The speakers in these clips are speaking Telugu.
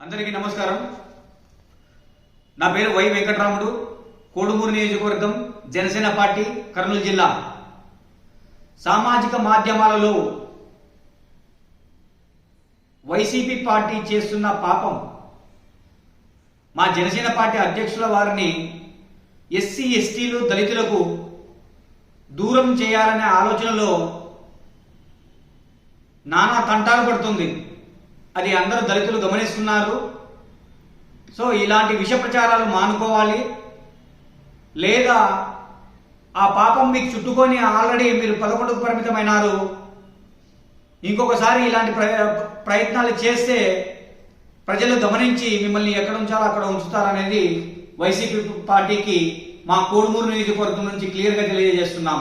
అందరికీ నమస్కారం. నా పేరు వై వెంకటరాముడు. కోడుమూరు నియోజకవర్గం జనసేన పార్టీ కర్నూలు జిల్లా. సామాజిక మాధ్యమాలలో వైసీపీ పార్టీ చేస్తున్న పాపం మా జనసేన పార్టీ అధ్యక్షుల వారిని ఎస్సీ ఎస్టీలు దళితులకు దూరం చేయాలనే ఆలోచనలో నానా తంటాలు పడుతుంది. అది అందరూ దళితులు గమనిస్తున్నారు. సో ఇలాంటి విష ప్రచారాలు మానుకోవాలి. లేదా ఆ పాపం మీకు చుట్టుకొని ఆల్రెడీ మీరు పదకొండుకు పరిమితమైనారు. ఇంకొకసారి ఇలాంటి ప్రయత్నాలు చేస్తే ప్రజలు గమనించి మిమ్మల్ని ఎక్కడ ఉంచాలో అక్కడ ఉంచుతారనేది వైసీపీ పార్టీకి మా కోడుమూరు నియోజకవర్గం నుంచి క్లియర్గా తెలియజేస్తున్నాం.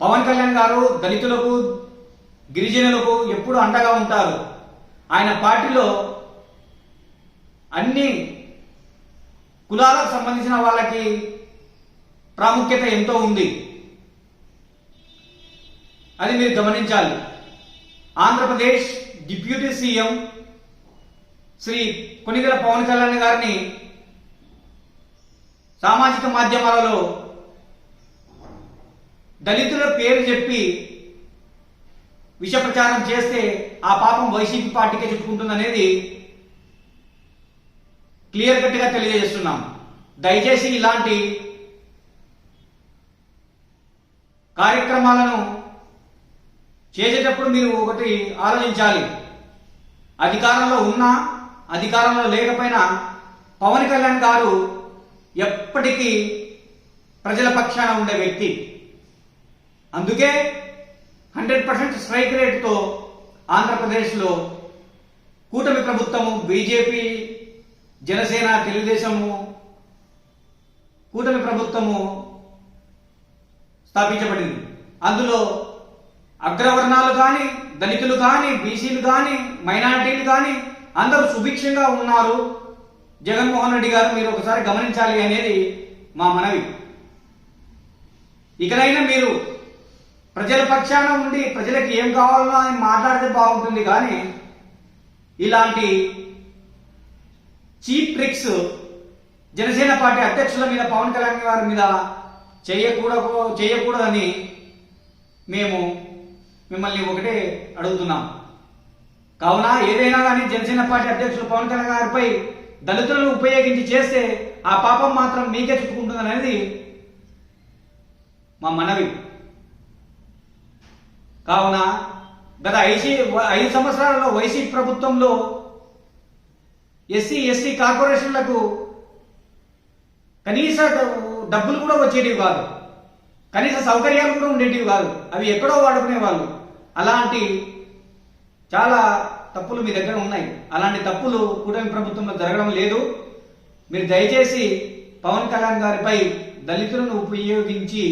పవన్ కళ్యాణ్ గారు దళితులకు గిరిజనులకు ఎప్పుడు అండగా ఉంటారు. ఆయన పార్టీలో అన్ని కులాలకు సంబంధించిన వాళ్ళకి ప్రాముఖ్యత ఎంతో ఉంది. అది మీరు గమనించాలి. ఆంధ్రప్రదేశ్ డిప్యూటీ సీఎం శ్రీ కొనిగల పవన్ కళ్యాణ్ గారిని సామాజిక మాధ్యమాలలో దళితుల పేరు చెప్పి విష ప్రచారం చేస్తే ఆ పాపం వైసీపీ పార్టీకే చుట్టుకుంటుందనేది క్లియర్ కట్గా తెలియజేస్తున్నాం. దయచేసి ఇలాంటి కార్యక్రమాలను చేసేటప్పుడు మీరు ఒకటి ఆలోచించాలి. అధికారంలో ఉన్నా అధికారంలో లేకపోయినా పవన్ కళ్యాణ్ గారు ఎప్పటికీ ప్రజల పక్షాన ఉండే వ్యక్తి. అందుకే హండ్రెడ్ పర్సెంట్ స్ట్రైక్ రేట్తో ఆంధ్రప్రదేశ్లో కూటమి ప్రభుత్వము బీజేపీ జనసేన తెలుగుదేశము కూటమి ప్రభుత్వము స్థాపించబడింది. అందులో అగ్రవర్ణాలు కానీ దళితులు కానీ బీసీలు కానీ మైనారిటీలు కానీ అందరూ సుభిక్షంగా ఉన్నారు. జగన్మోహన్ రెడ్డి గారు మీరు ఒకసారి గమనించాలి అనేది మా మనవి. ఇకనైనా మీరు ప్రజల పక్షాన ఉండి ప్రజలకు ఏం కావాలో అని మాట్లాడితే బాగుంటుంది కానీ ఇలాంటి చీప్ ట్రిక్స్ జనసేన పార్టీ అధ్యక్షుల మీద పవన్ కళ్యాణ్ గారి మీద చేయకూడదు చేయకూడదని మేము మిమ్మల్ని ఒకటే అడుగుతున్నాం. కావున ఏదైనా కానీ జనసేన పార్టీ అధ్యక్షులు పవన్ కళ్యాణ్ గారిపై దళితులను ఉపయోగించి చేస్తే ఆ పాపం మాత్రం మీకే చుట్టుకుంటుంది అనేది మా మనవి. కావున గత ఐసీ ఐదు సంవత్సరాలలో వైసీపీ ప్రభుత్వంలో ఎస్సీ ఎస్టీ కార్పొరేషన్లకు కనీస డబ్బులు కూడా వచ్చేటివి కాదు. కనీస సౌకర్యాలు కూడా ఉండేటివి కాదు. అవి ఎక్కడో వాడుకునేవాళ్ళు. అలాంటి చాలా తప్పులు మీ దగ్గర ఉన్నాయి. అలాంటి తప్పులు కూటమి ప్రభుత్వంలో జరగడం లేదు. మీరు దయచేసి పవన్ కళ్యాణ్ గారిపై దళితులను ఉపయోగించి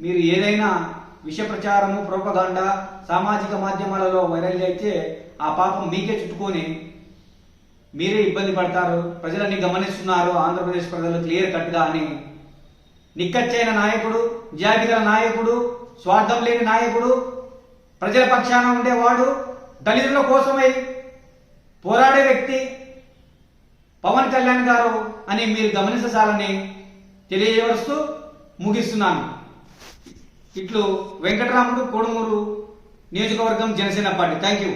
మీరు ఏదైనా విష ప్రచారము ప్రోపగాండ సామాజిక మాధ్యమాలలో వైరల్ చేస్తే ఆ పాపం మీకే చుట్టుకొని మీరే ఇబ్బంది పడతారు. ప్రజలన్నీ గమనిస్తున్నారు. ఆంధ్రప్రదేశ్ ప్రజలు క్లియర్ కట్గా అని. నిక్కచ్చైన నాయకుడు జాబితా నాయకుడు స్వార్థం లేని నాయకుడు ప్రజల పక్షాన ఉండేవాడు దళితుల కోసమై పోరాడే వ్యక్తి పవన్ కళ్యాణ్ గారు అని మీరు గమనించాలని తెలియజేస్తూ ముగిస్తున్నాను. ఇట్లు వెంకటరాముడు కోడమూరు నియోజకవర్గం జనసేన పార్టీ. Thank you